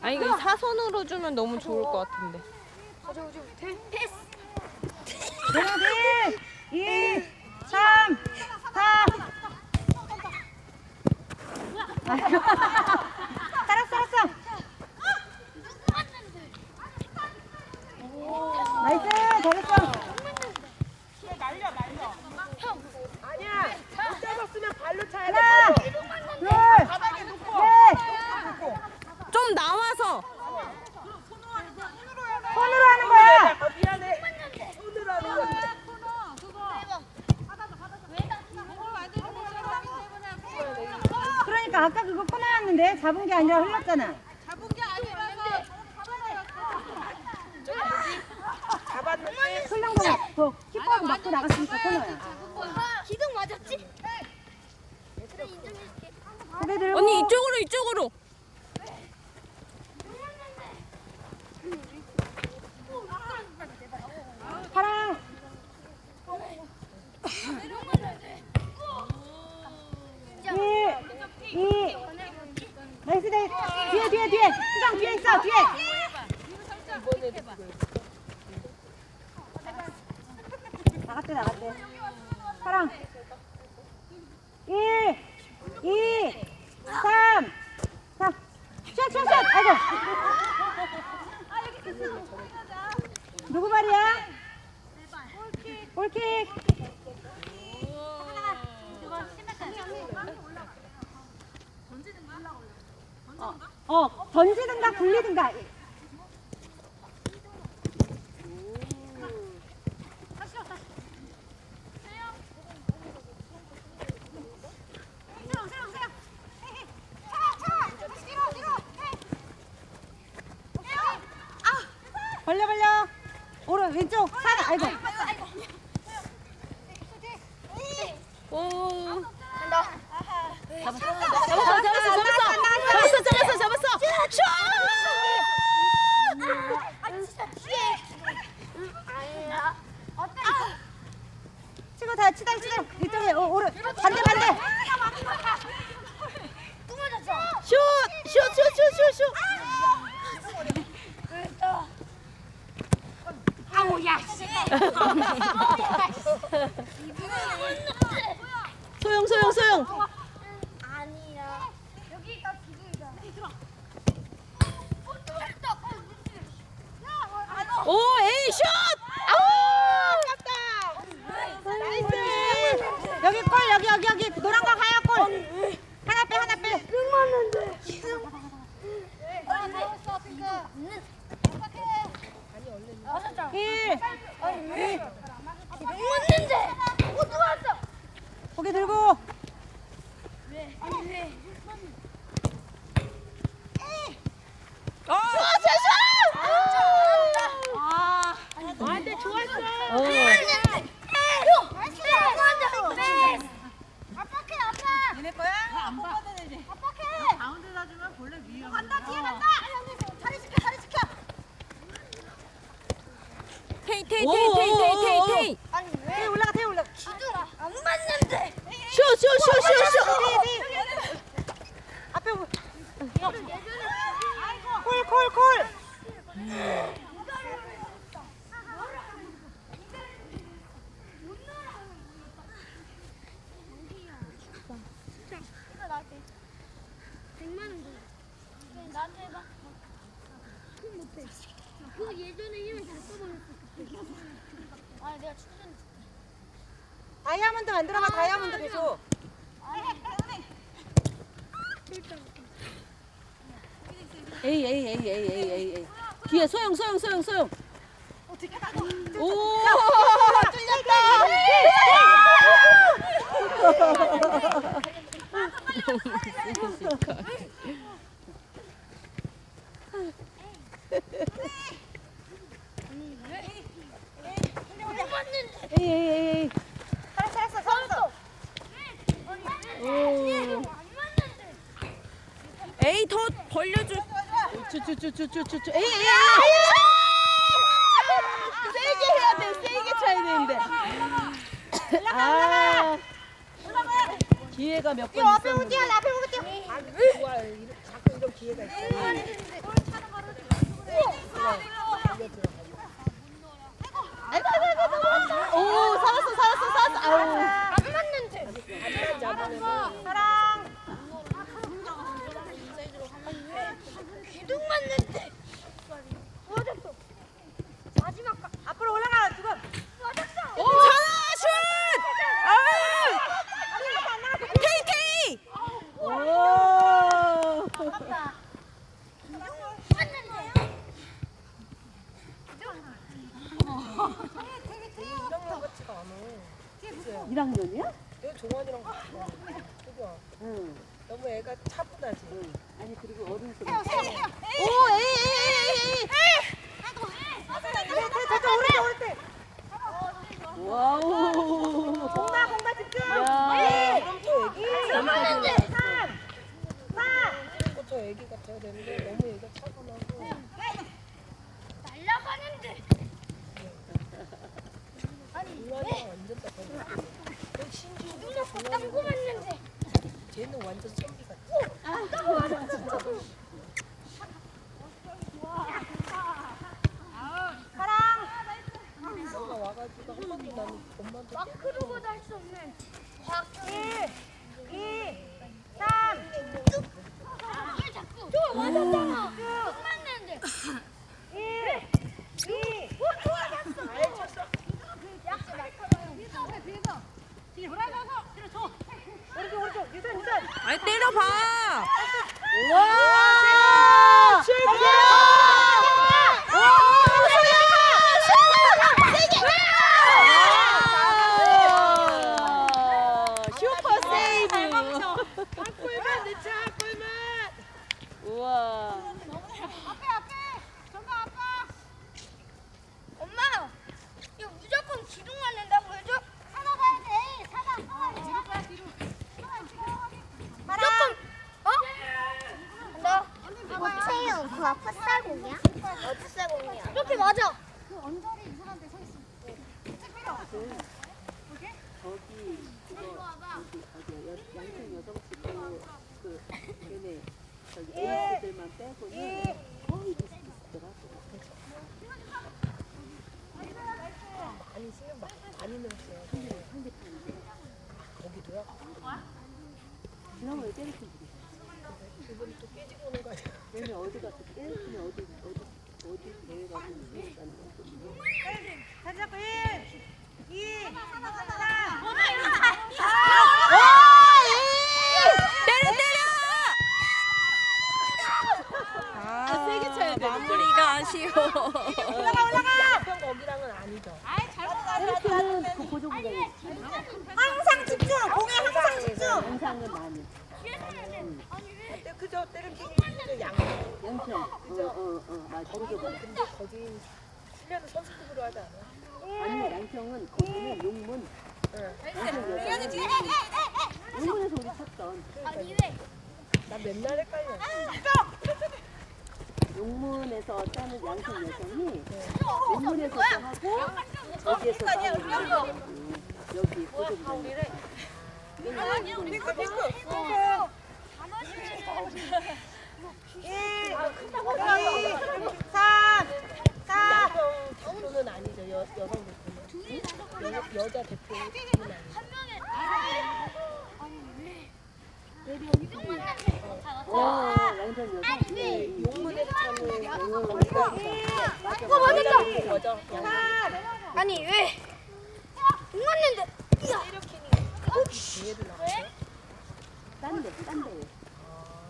아니 이거 사선으로 주면 너무 좋을 것 같은데. 패스. 이 3, 4. 잡은 게 아니라 흘렀잖아 잡았는데. 흘른 거 그, 키퍼하고 맞고 나갔으니까 코너야 기둥 맞았지? 그래 인정해줄게. 고개 들고 언니 이쪽으로 이쪽으로. 파랑 1 2 나이스 대 뒤에 뒤에 뒤에 수정 뒤에 있어 뒤에 나갔대 나갔대 파랑 1 2 3 4 샷샷샷 아이고 누구 발이야? 골킥 어, 어 던지든가 굴리든가 벌려 벌려 오른 왼쪽 사나 아이고 오. 간다. 잡았어 잡았어 잡았어 잡았어 잡았어. 슛! 아 진짜 뒤에. 아니야. 어때? 치고 다 치다 치다 이쪽에 오, 오른 반대 반대 또 맞았어. 슛! 슛! 슛! 슛! 슛! 슛! 아우 야 씨. 소영 소영 소영. 아니야. 여기 나 기둥이다. 들어. 오 에이 슛! 아우! 아깝다. 나이스 여기 골 여기 여기 여기 노란 거 하얀 골 하나 빼 하나 빼. 아니 배웠어 그거. 어떡해. 맞았잖아. 1 아니 왜? 등 맞는데. 못 들어왔어. 고개 들고 왜? 아니 왜? 어! 아 근데 좋았어. 오. 아빠케 아빠. 얘네 거야? 안 뽑아도 되지 아빠케. 가운데다 주면 원래 위험 간다 뒤에 간다. 다리 지켜 다리 지켜. 테이 테이 테이 테이 테이 테이 테이. 아니 왜? 태우 올라가 태우 올라가 기둥 안 맞는데. 슛! 슛! 슛! 슛! 슛! 앞에 콜 콜, 콜. 이거 나한테 100만 원 줘. 나한테 해봐. 그건 못해. 그거 예전에 힘을 다 써버렸어. 아니 내가 충전. 다이아몬드 만들어봐 다이아몬드 계속 에이 에이 에이 에이 에이 에이 에이. 뒤에 소영 소영 소영 소영. 오! 못 맞는데. 에이 에이 에이 에이 오. 에이 더 벌려줘. 쭈쭈쭈쭈쭈쭈. 에이 에이. 세게 해야 돼. 세게 쳐야 되는데. 아. 기회가 몇 번 앞에 오지 있었는데. 앞에 오지 아, 아, 그 자꾸 이런 기회가 있어. 네. 아, 네. 어, 아이고 아이고 아이고. 오 살았어 살았어 살았어. 아우. 사랑 기둥 맞는데. 맞았어. 마지막 가. 앞으로 올라가 지금 맞았어. 오, 슛! 아! 테이 테이! 오! 이런 거 같지가 않아. 1학년이야? 내 종환이랑 같이 가. 그죠? 응. 너무 애가 차분하지. 아니 그리고 어른들 오 에이 에이 에이 에이 저쪽 오른쪽 오른쪽 와우. 공다 공다 집중 야. 그럼 더 애기. 안 맞는데. 그더 애기 같아야 되는데 너무 애가 차분하고. 날라가는데. 종환이랑 완전 다르고. 너 신지우가 땅고 종환이랑 맞는데. 쟤는 완전 생기 같아. 너가 와가지고 한 번도 나는 엄마한테 마크로보다 할수 없는. 1 2 3왜 자꾸? 저 맞았잖아. 뚝 맞는데. 1 2 오른쪽 오른쪽 유선 유선 아니 때려봐. 와 최고 슈퍼 세이브. 골만 넣자 골만. 우와. 엄마, 이거 무조건 기둥 맞는다고 해줘? 하나 가야 돼. 하나. 뒤로 가, 뒤로. 무조건. 어? 나. 고채용 그거 풋살공이야? 어, 풋살공이야. 이렇게 맞아. 거기 그거 어디 어디 여- 양평 여성치고 그 걔네 저기 에이스들만 빼고는 거의 비슷비슷하더라고. 많이 쓰면 막 많이 넣었어요. 거기도요? 지난번에 때렸던 분이 그분이 또 깨지고 오는 거 아니야? 얘네 어디 가서 때렸으면 어디 어디 어디 대회 가서 이겼다는 거. 다시 잡고 1 2 3 때려 때려! 아, 세게 쳐야 돼. 마무리가 아쉬워. 올라가 올라가 양평 거기랑은 아니죠. 이렇게는 그 보조구가 있지. 항상 집중 공에 항상 집중 영상은 많이. 근데 그저 때려치기 그 양. 영평. 어, 어, 어, 맞아. 보조구. 근데 거기 실려는 선수급으로 하지 않아? 아니, 양평은 거기는 용문. 응. 용문에서 우리 쳤던. 아니 왜? 나 맨날 헷갈려. 용문에서 따는 양평 여성이 하고 여기에서도 하고 음, 여기 보조구가 핑크 핑크. 1 2 3 4 양평 대표는 아니죠. 여, 여성.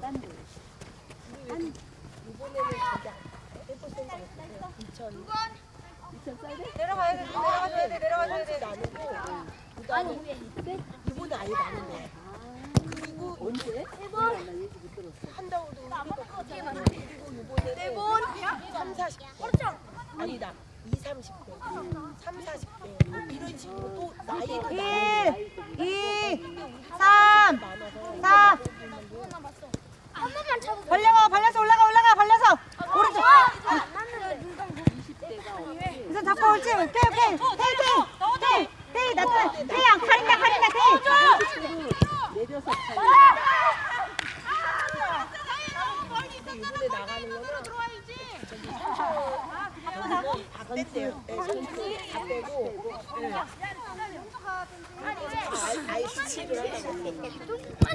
딴 데. 이번에는 저기 해볼 생각 없어요. 2000. 이천 쌀 돼? 내려가야 돼 내려가줘야 돼 내려가줘야 돼 나누고 그다음에 이번에 아예 거야. 그리고 언제? 한다고도 우리가 그리고 이번에는 3, 40대 아니다 2, 30대 3, 40대 뭐 이런 식으로 또 나이도 1 나이 2 3 많아서 4 한 번만 차고. 벌려가 벌려서 올라가 올라가 벌려서 오른쪽 안 맞는데 눈 감고. 20대가 없지. 우선 잡고 옳지 오케이 오케이 테이 테이 테이 테이 나타나 테이 안 가린다 가린다 테이 내려 돌려서 이번에 나가는 거는 저기 선수 다 뺐대요. 네, 다 빼고 네. 아, 아예 스치를 하려고.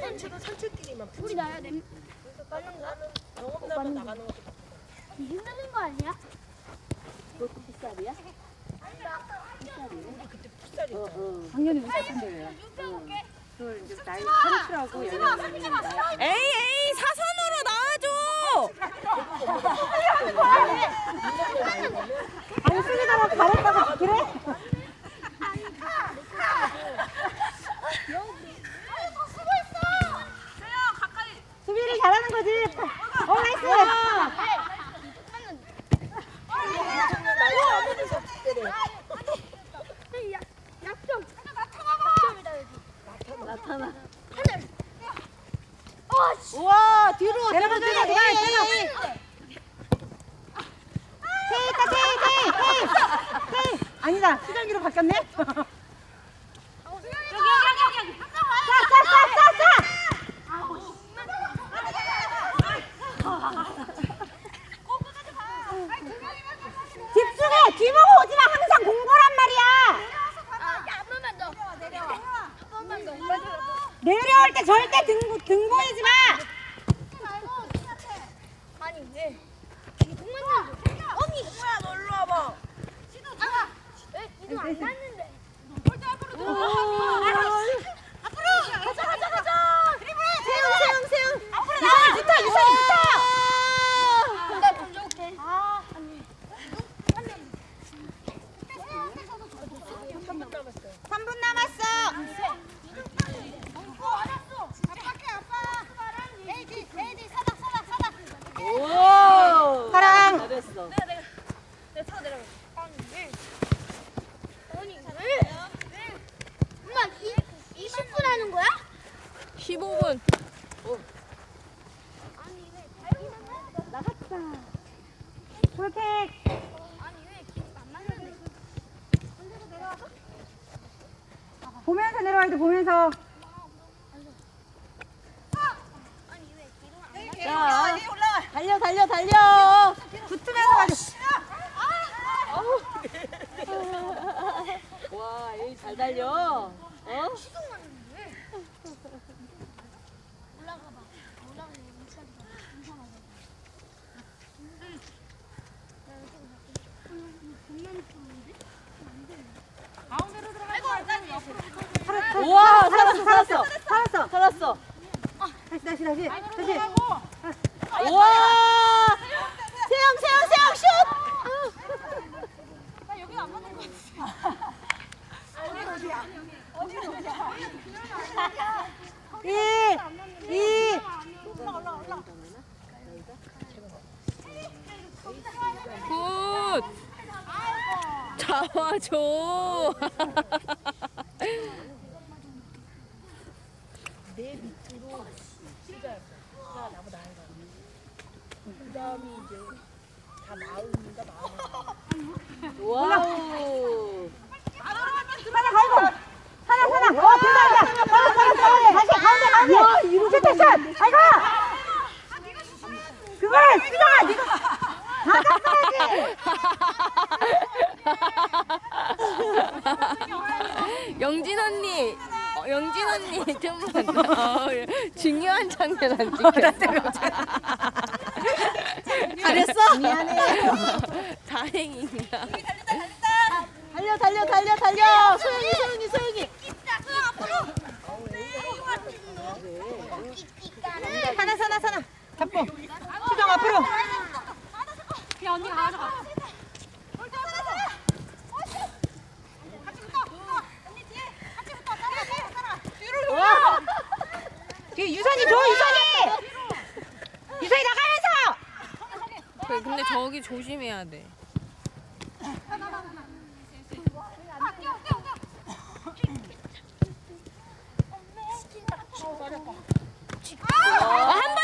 선수도 선수끼리만 우리 나야 냄 다른 거는 경험자만 나가는 것도 힘드는 거 아니야? 그것도? 풋살이 있 당연히 풋살인데요. 그걸 이제 나이 선수라고 연락을 에이 에이 사선으로 나와줘. 아니 수비다가 잘했다고 그래? 수비를 잘하는 거지. 어 나이스. 엄청난 나이 아무리 선수들이 약점. 나타나. 우와 뒤로 내려가줘야 돼. 내려. 테이 있다 테이 테이 테이 테이. 아니다 수정이로 바뀌었네. 집중해 뒤보고 오지마 항상 공부란 말이야. 더. 내려올 때 절대 등, 등 보이지 마. 아니 왜? 동만장 언니 뭐야 너 일로 와봐. 시도 아, 왜 지금 안 났는데? 가자 가자 가자. 세영 세영 세영. 유선이 붙어 유선이 붙어. 내가 먼저 올게. 아, 아니. 3분 남았어. 어, 알았어. 아빠게 아빠. 에이디 에이디 사닥 사닥 사닥. 오. 사랑. 잘했어. 내가 차 내려가. 아니 왜? 아니 왜? 엄마 이 20분 하는 거야? 15분. 아니 왜 달기는 나갔다. 풀택. 아니 왜 기분 안 맞는데? 언제도 내려와서? 돼 보면서. 자, 달려 달려 달려. 붙으면서 가자. 와, 에이 잘 달려. 어? 시동 맞는데 왜? 올라가 봐. 올라가면 인사하지 마. 인사하자. 응. 나 이쪽으로 갈게. 응, 겁나 무서운데? 우와, 살았어 살았어. 살았어. 살았어. 다시 다시 다시 다시. 우와. 세영 세영 세영 슛. 일, 이. 굿. 잡아줘. 내 밑으로 시작. 가 나보다 나이가. 그 다음이 이제 다 마흔인가 마흔. 와우. 하나 가고. 하나 하나. 어. 빨리 빨리 빨리. 다시 가운데 가운데. 와 이렇게 샷. 아이고. 그걸 수정아 네가 받았어야지. 영진 언니, 어, 영진 언니 좀만 어, 중요한 장면 안 찍혔어. 잘했어? 미안해. 다행이다. 달려 달려 달려 달려. 소영이 소영이 소영이. 하나 하나 하나. 잡고. 수정 앞으로. 뒤에 유선이 줘. 유선이 나가면서. 그래, 근데 저기 조심해야 돼. 어, 한